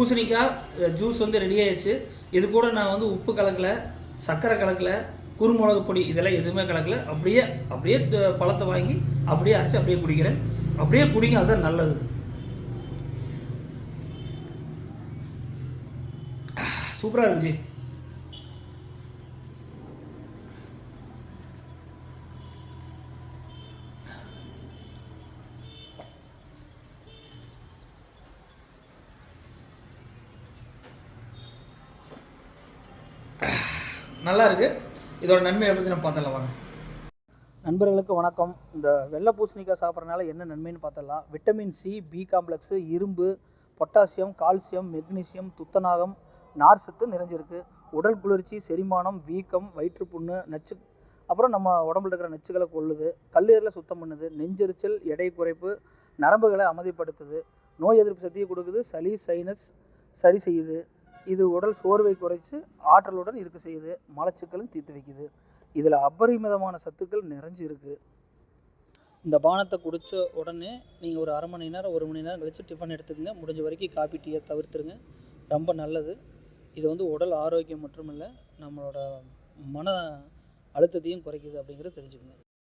பூசணிக்காய் ஜூஸ் வந்து ரெடி ஆயிடுச்சு இது கூட நான் வந்து உப்பு கலக்கல சர்க்கரை கலக்கல குருமிளகு பொடி இதெல்லாம் எதுவுமே கலக்கல. அப்படியே அப்படியே பழத்தை வாங்கி அப்படியே அரைச்சி அப்படியே குடிக்கிறேன். அப்படியே குடிங்க அதுதான் நல்லது. சூப்பராக இருக்கு நல்லா இருக்குது இதோட நன்மையை பற்றி நம்ம பார்த்துடலாம் வாங்க. நண்பர்களுக்கு வணக்கம். இந்த வெள்ளை பூசணிக்காய் சாப்பிட்றதுனால என்ன நன்மைன்னு பார்த்தலாம் விட்டமின் சி பி காம்ப்ளெக்ஸு இரும்பு பொட்டாசியம் கால்சியம் மெக்னீசியம் துத்தநாகம் நார் சத்து நிறைஞ்சிருக்கு. உடல் குளிர்ச்சி செரிமானம் வீக்கம் வயிற்றுப்புண்ணு நச்சு அப்புறம் நம்ம உடம்புல இருக்கிற நச்சுகளை கொள்ளுது. கல்லீரலை சுத்தம் பண்ணுது. நெஞ்செரிச்சல் எடை குறைப்பு நரம்புகளை அமைதிப்படுத்துது. நோய் எதிர்ப்பு சக்தியை கொடுக்குது. சளி சைனஸ் சரி செய்யுது. இது உடல் சோர்வை குறைச்சு ஆற்றலுடன் இருக்க செய்யுது. மலச்சிக்கலும் தீர்த்து வைக்குது. இதில் அபரிமிதமான சத்துக்கள் நிறைஞ்சு இருக்கு. இந்த பானத்தை குடித்த உடனே நீங்கள் ஒரு அரை மணி நேரம் ஒரு மணி நேரம் கழிச்சு டிஃபன் எடுத்துக்கங்க. முடிஞ்ச வரைக்கும் காப்பி டீயை தவிர்த்துருங்க. ரொம்ப நல்லது. இது வந்து உடல் ஆரோக்கியம் மட்டுமில்லை நம்மளோட மன அழுத்தத்தையும் குறைக்குது அப்படிங்கிறத தெரிஞ்சுக்கங்க.